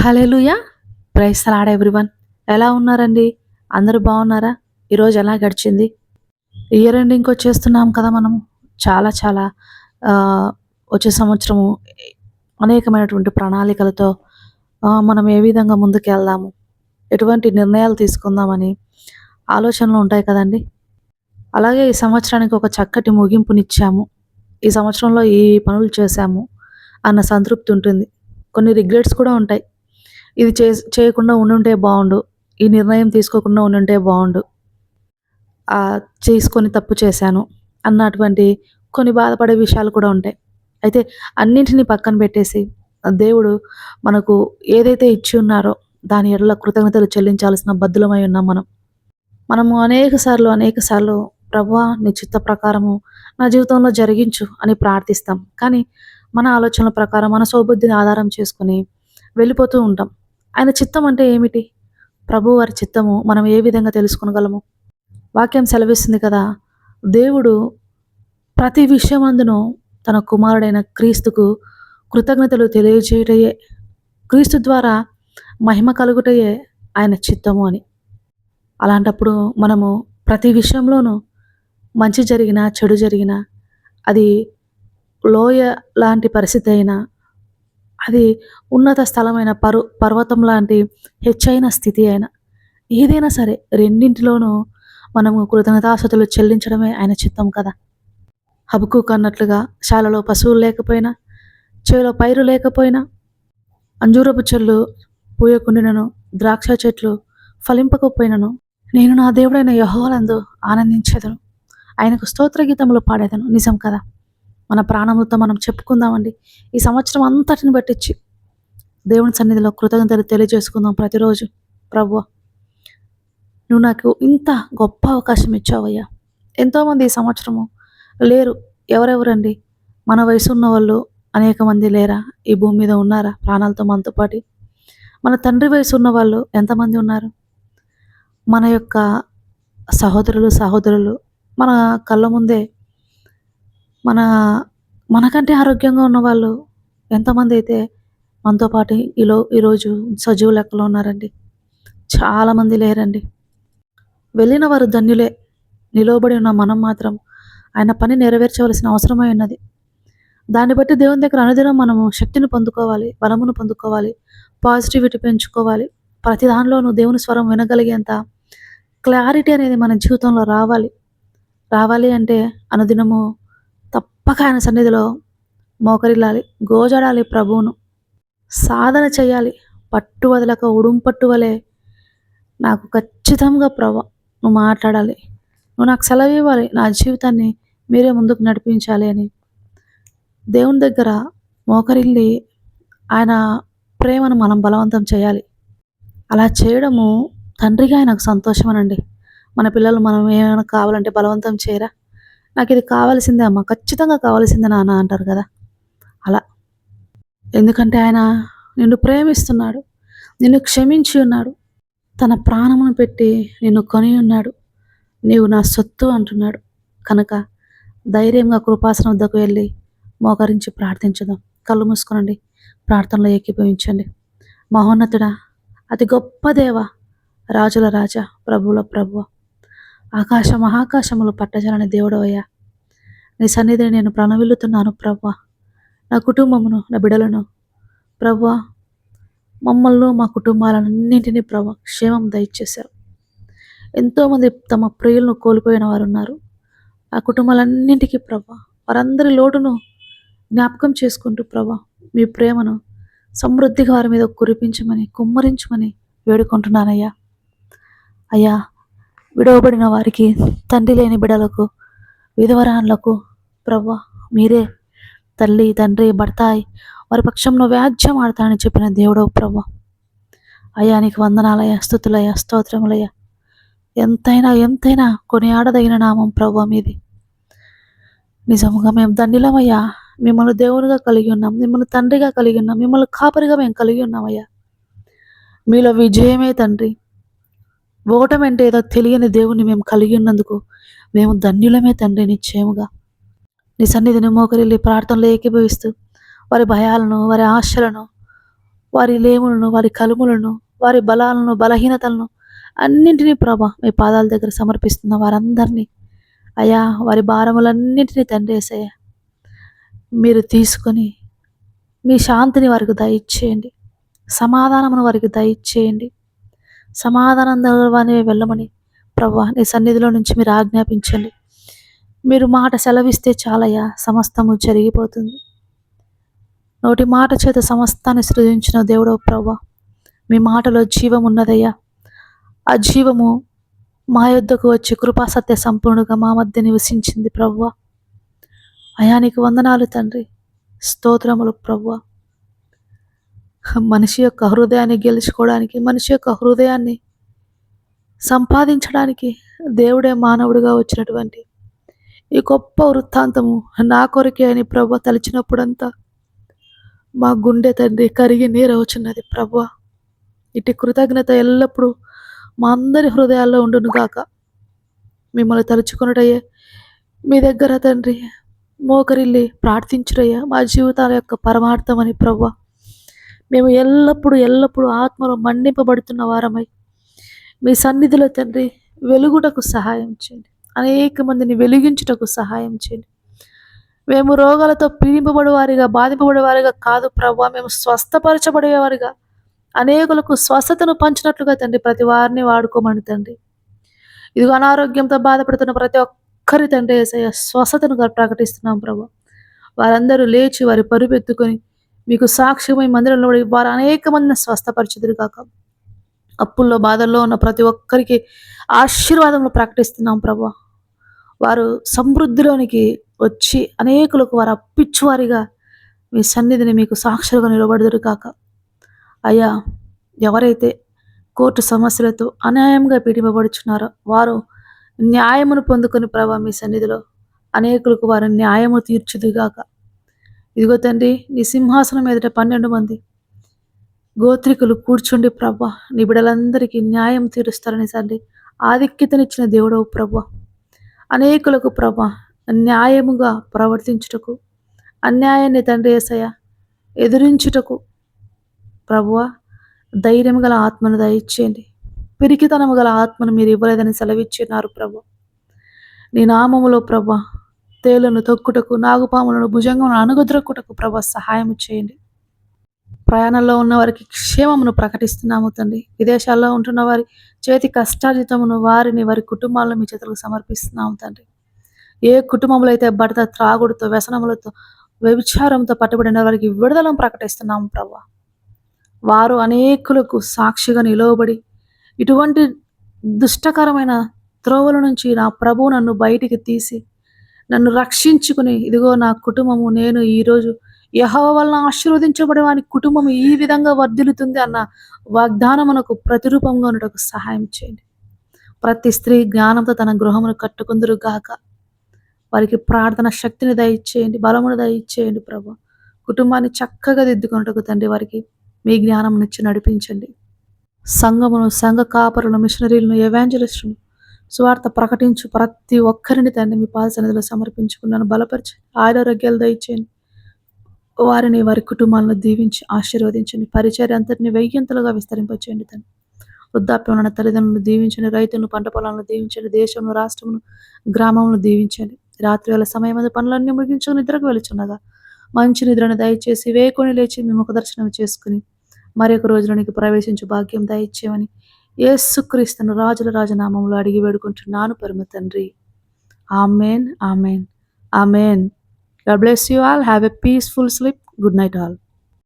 Hallelujah price lord everyone. ఎలా ఉన్నారండి? అందరూ బాగున్నారా? ఈరోజు ఎలా గడిచింది? ఇయర్ ఎండింగ్‌కొచ్చేస్తున్నాం కదా మనం చాలా చాలా వచ్చే సంవత్సరము అనేకమైనటువంటి ప్రణాళికలతో మనం ఏ విధంగా ముందుకెళ్దాము, ఎటువంటి నిర్ణయాలు తీసుకుందామని ఆలోచనలు ఉంటాయి కదండీ! అలాగే ఈ సంవత్సరానికి ఒక చక్కటి ముగింపునిచ్చాము. ఈ సంవత్సరంలో ఈ పనులు చేశాము అన్న సంతృప్తి ఉంటుంది. కొన్ని రిగ్రెట్స్ కూడా ఉంటాయి. ఇది చే చేయకుండా ఉండుంటే బాగుండు ఈ నిర్ణయం తీసుకోకుండా ఉండుంటే బాగుండు చేసుకొని తప్పు చేశాను అన్నటువంటి కొన్ని బాధపడే విషయాలు కూడా ఉంటాయి. అయితే అన్నింటిని పక్కన పెట్టేసి దేవుడు మనకు ఏదైతే ఇచ్చి ఉన్నారో దాని ఎడల కృతజ్ఞతలు చెల్లించాల్సిన బద్దులమై ఉన్నాం మనం. మనము అనేక సార్లు, అనేక సార్లు ప్రభువా! నీ చిత్త ప్రకారము నా జీవితంలో జరిగించు అని ప్రార్థిస్తాం. కానీ మన ఆలోచనల ప్రకారం మన సౌబుద్ధిని ఆధారం చేసుకొని వెళ్ళిపోతూ ఉంటాం. ఆయన చిత్తం అంటే ఏమిటి? ప్రభువారి చిత్తము మనం ఏ విధంగా తెలుసుకునగలము వాక్యం సెలవిస్తుంది కదా! దేవుడు ప్రతి విషయమందును తన కుమారుడైన క్రీస్తుకు కృతజ్ఞతలు తెలియజేయటయే క్రీస్తు ద్వారా మహిమ కలుగుటయే ఆయన చిత్తము అని. అలాంటప్పుడు మనము ప్రతి విషయంలోనూ మంచి జరిగినా, చెడు జరిగినా, అది లోయ లాంటి పరిస్థితి అయినా, అది ఉన్నత స్థలమైన పరు పర్వతం లాంటి హెచ్చైన స్థితి అయినా, ఏదైనా సరే రెండింటిలోనూ మనము కృతజ్ఞతాస్తుతులు చెల్లించడమే ఆయన చిత్తం కదా! హబుకు కన్నట్లుగా శాలలో పశువులు లేకపోయినా, చేలో పైరు లేకపోయినా, అంజూరపు చెల్లు పూయకుండినను, ద్రాక్ష చెట్లు ఫలింపకపోయినను, నేను నా దేవుడైన యహోలందు ఆనందించెదను. ఆయనకు స్తోత్ర గీతములు పాడేదను. నిజం కదా! మన ప్రాణములతో మనం చెప్పుకుందామండి. ఈ సంవత్సరం అంతటిని పట్టించి దేవుని సన్నిధిలో కృతజ్ఞతలు తెలియజేసుకుందాం ప్రతిరోజు. ప్రభు నువ్వు నాకు ఇంత గొప్ప అవకాశం ఇచ్చావయ్యా! ఎంతోమంది ఈ సంవత్సరము లేరు. ఎవరెవరండి? మన వయసు ఉన్న వాళ్ళు అనేక మంది లేరా? ఈ భూమి మీద ఉన్నారా? ప్రాణాలతో మనతో పాటి. మన తండ్రి వయసు ఉన్న వాళ్ళు ఎంతమంది ఉన్నారు? మన యొక్క సహోదరులు, సహోదరులు మన కళ్ళ ముందే మన మనకంటే ఆరోగ్యంగా ఉన్నవాళ్ళు ఎంతమంది అయితే మనతో పాటు ఈలో ఈరోజు సజీవ లెక్కలో ఉన్నారండి. చాలామంది లేరండి. వెళ్ళిన వారు ధన్యులే. నిలువబడి ఉన్న మనం మాత్రం ఆయన పని నెరవేర్చవలసిన అవసరమై ఉన్నది. దాన్ని బట్టి దేవుని దగ్గర అనుదినం మనము శక్తిని పొందుకోవాలి, బలమును పొందుకోవాలి, పాజిటివిటీ పెంచుకోవాలి. ప్రతి దానిలోనూ దేవుని స్వరం వినగలిగేంత క్లారిటీ అనేది మన జీవితంలో రావాలి. రావాలి అంటే అనుదినము తప్పక ఆయన సన్నిధిలో మోకరిల్లాలి, గోజడాలి ప్రభువును. సాధన చేయాలి. పట్టు వదలక ఉడుంపట్టు వలె నాకు ఖచ్చితంగా ప్రభా! నువ్వు మాట్లాడాలి. నువ్వు నాకు సెలవివ్వాలి. నా జీవితాన్ని మీరే ముందుకు నడిపించాలి అని దేవుని దగ్గర మోకరిల్లి ఆయన ప్రేమను మనం బలవంతం చేయాలి. అలా చేయడము తండ్రిగా ఆయనకు సంతోషమనండి. మన పిల్లలు మనం ఏమైనా కావాలంటే బలవంతం చేయరా? నాకు ఇది కావాల్సిందే అమ్మ. ఖచ్చితంగా కావాల్సిందే నాన్న అంటారు కదా! అలా. ఎందుకంటే ఆయన నిన్ను ప్రేమిస్తున్నాడు. నిన్ను క్షమించి ఉన్నాడు. తన ప్రాణమును పెట్టి నిన్ను కొని ఉన్నాడు. నీవు నా సొత్తు అంటున్నాడు. కనుక ధైర్యంగా కృపాసన వద్దకు వెళ్ళి మోకరించి ప్రార్థించదాం కళ్ళు మూసుకోనండి. ప్రార్థనలో ఏకీభవించండి. మహోన్నతుడా, అతి గొప్ప దేవ రాజుల రాజా, ప్రభువుల ప్రభువ ఆకాశ మహాకాశములు పట్టజాలని దేవుడవయ్యా, నీ సన్నిధిని నేను ప్రణవిల్లుతున్నాను ప్రవ్వా నా కుటుంబమును, నా బిడలను ప్రవ్వా మమ్మల్ని మా కుటుంబాలన్నింటినీ ప్రభా క్షేమం దయచేశారు ఎంతోమంది తమ ప్రియులను కోల్పోయిన వారు ఉన్నారు. ఆ కుటుంబాలన్నింటికీ ప్రభా వారందరి లోటును జ్ఞాపకం చేసుకుంటూ ప్రభా మీ ప్రేమను సమృద్ధిగా వారి మీద కురిపించమని, కుమ్మరించమని వేడుకుంటున్నానయ్యా. అయ్యా విడవబడిన వారికి, తండ్రి లేని బిడలకు విధవరాన్లకు ప్రభా మీరే తల్లి, తండ్రి, భర్తాయి వారి పక్షంలో వ్యాజ్యం ఆడతానని చెప్పిన దేవుడవు ప్రభా. అయ్యా నీకు వందనాలయ్యా, స్తుతులయ్యా, ఎంతైనా ఎంతైనా కొనియాడదగిన నామం ప్రభా మీది. నిజముగా మేము దండిలమయ్యా మిమ్మల్ని దేవునిగా కలిగి ఉన్నాం. మిమ్మల్ని తండ్రిగా కలిగి ఉన్నాం. మిమ్మల్ని కాపరిగా మేము కలిగి ఉన్నామయ్యా. మీలో విజయమే తండ్రి. ఓటమంటే ఏదో తెలియని దేవుణ్ణి మేము కలిగి ఉన్నందుకు మేము ధన్యులమే తండ్రి నిశ్చయముగా. నీ సన్నిధిని మోకరిల్లి ప్రార్థనలో ఏకీభవిస్తూ వారి భయాలను, వారి ఆశలను వారి లేములను వారి కలుములను వారి బలాలను బలహీనతలను అన్నింటినీ ప్రభా మీ పాదాల దగ్గర సమర్పిస్తున్న వారందరినీ. అయా వారి భారములన్నింటినీ తండ్రి మీరు తీసుకొని మీ శాంతిని వారికి దయచేయండి. సమాధానమును వారికి దయచేయండి. సమాధానం వెళ్ళమని ప్రభా నీ సన్నిధిలో నుంచి మీరు ఆజ్ఞాపించండి. మీరు మాట సెలవిస్తే చాలయ్యా సమస్తము జరిగిపోతుంది. నోటి మాట చేత సమస్తాన్ని సృజించిన దేవుడో ప్రభా మీ మాటలో జీవం ఉన్నదయ్యా. ఆ జీవము మా యొద్దకు వచ్చి కృపాసత్య సంపూర్ణగా మా మధ్య నివసించింది ప్రవ్వ. అయానికి వందనాలు తండ్రి. స్తోత్రములు ప్రవ్వ. మనిషి యొక్క హృదయాన్ని గెలుచుకోవడానికి మనిషి యొక్క హృదయాన్ని సంపాదించడానికి దేవుడే మానవుడిగా వచ్చినటువంటి ఈ గొప్ప వృత్తాంతము నా కొరకే అని ప్రభు తలిచినప్పుడంతా మా గుండె తండ్రి కరిగి నీరవుచున్నది ప్రభు. ఇటు కృతజ్ఞత ఎల్లప్పుడూ మా అందరి హృదయాల్లో ఉండును గాక. మిమ్మల్ని తలుచుకున్నటయ్యే మీ దగ్గర తండ్రి మోకరిల్లి ప్రార్థించుడయ్యా మా జీవితాల యొక్క పరమార్థమని ప్రవ్వ మేము ఎల్లప్పుడూ ఎల్లప్పుడూ ఆత్మలో మండింపబడుతున్న వారమై మీ సన్నిధిలో తండ్రి వెలుగుటకు సహాయం చేయండి. అనేక మందిని వెలిగించుటకు సహాయం చేయండి. మేము రోగాలతో పీడింపబడేవారిగా బాధింపబడేవారిగా కాదు ప్రభావ మేము స్వస్థపరచబడేవారిగా అనేకులకు స్వస్థతను పంచినట్లుగా తండ్రి ప్రతి వారిని వాడుకోమని తండ్రి. ఇదిగో అనారోగ్యంతో బాధపడుతున్న ప్రతి ఒక్కరి తండ్రి ఏసయ్య స్వస్థతను ప్రకటిస్తున్నాం ప్రభు. వారందరూ లేచి వారి పరుపెత్తుకొని మీకు సాక్ష్యమై మందిరంలో వారు అనేక మందిని స్వస్థపరచుదురు కాక అప్పుల్లో బాధల్లో ఉన్న ప్రతి ఒక్కరికి ఆశీర్వాదంలో ప్రకటిస్తున్నాం ప్రభు. వారు సమృద్ధిలోనికి వచ్చి అనేకులకు వారు అప్పిచ్చువారిగా మీ సన్నిధిని మీకు సాక్షులుగా నిలబడదురు కాక అయ్యా ఎవరైతే కోర్టు సమస్యలతో అన్యాయంగా పీడింపబడుచున్నారో వారు న్యాయమును పొందుకొని ప్రభా మీ సన్నిధిలో అనేకులకు వారు న్యాయము తీర్చుదుగాక ఇదిగో తండ్రి నీ సింహాసనం ఎదుట పన్నెండు మంది గోత్రికులు కూర్చుండి ప్రభ నీ బిడలందరికీ న్యాయం తీరుస్తారని తండ్రి. ఆధిక్యతనిచ్చిన దేవుడవు ప్రభ అనేకులకు ప్రభ న్యాయముగా ప్రవర్తించుటకు అన్యాయాన్ని తండ్రి ఏసయ ఎదురించుటకు ప్రభువ ధైర్యం గల ఆత్మను దయచేయండి. పిరికితనము గల ఆత్మను మీరు ఇవ్వలేదని సెలవిచ్చినారు ప్రభు నీ నామములో ప్రభ తేలను తొక్కుటకు నాగుపాములను భుజంగమును అనుగుద్రక్కుటకు ప్రభ సహాయం చేయండి. ప్రయాణంలో ఉన్న వారికి క్షేమమును ప్రకటిస్తున్నాము తండ్రి. విదేశాల్లో ఉంటున్న వారి చేతి కష్టార్జితమును వారిని వారి కుటుంబాలను మీ చేతులకు సమర్పిస్తున్నాము తండ్రి. ఏ కుటుంబంలో అయితే భర్త త్రాగుడుతో వ్యసనములతో వ్యభిచారంతో పట్టుబడిన వారికి విడుదలను ప్రకటిస్తున్నాము ప్రభా. వారు అనేకులకు సాక్షిగా నిలవబడి ఇటువంటి దుష్టకరమైన త్రోవల నుంచి నా ప్రభువు నన్ను బయటికి తీసి నన్ను రక్షించుకుని ఇదిగో నా కుటుంబము నేను ఈరోజు యహో వలన ఆశీర్వదించబడే వాని కుటుంబం ఈ విధంగా వర్ధిల్లుతుంది అన్న వాగ్దానమునకు ప్రతిరూపంగా ఉండటకు సహాయం చేయండి. ప్రతి స్త్రీ జ్ఞానంతో తన గృహమును కట్టుకుందరు గాక. వారికి ప్రార్థన శక్తిని దయచేయండి బలమును దయచేయండి ప్రభు. కుటుంబాన్ని చక్కగా దిద్దుకున్నట్టుకు తండ్రి వారికి మీ జ్ఞానం నుంచి నడిపించండి. సంఘమును సంఘ కాపరులు మిషనరీలను ఎవాంజలిస్టును స్వార్థ ప్రకటించు ప్రతి ఒక్కరిని తండ్రి మీ పాద సన్నిధిలో సమర్పించుకున్నాను. బలపరిచి ఆరోగ్యాలు దయచేయండి. వారిని వారి కుటుంబాలను దీవించి ఆశీర్వదించండి. పరిచర్య అంతటిని వెయ్యంతలుగా విస్తరింపచేయండి తండ్రి. వృద్ధాప్యం ఉన్న తల్లిదండ్రులను దీవించండి. రైతులను పంట పొలాలను దీవించండి. దేశంలో రాష్ట్రమును గ్రామంలో దీవించండి. రాత్రి వేళ సమయం మీద పనులన్నీ ముగించుకుని నిద్రకు వెళుచున్నగా మంచి నిద్రను దయచేసి వేకొని లేచి మీ ముఖ దర్శనం చేసుకుని మరొక రోజులోనికి ప్రవేశించు భాగ్యం దయచేయమని ఏసుక్రీస్తును రాజుల రాజనామంలో అడిగి వేడుకుంటున్నాను పరమ తండ్రి. Amen amen amen. God bless you all. Have a peaceful sleep. Good night all.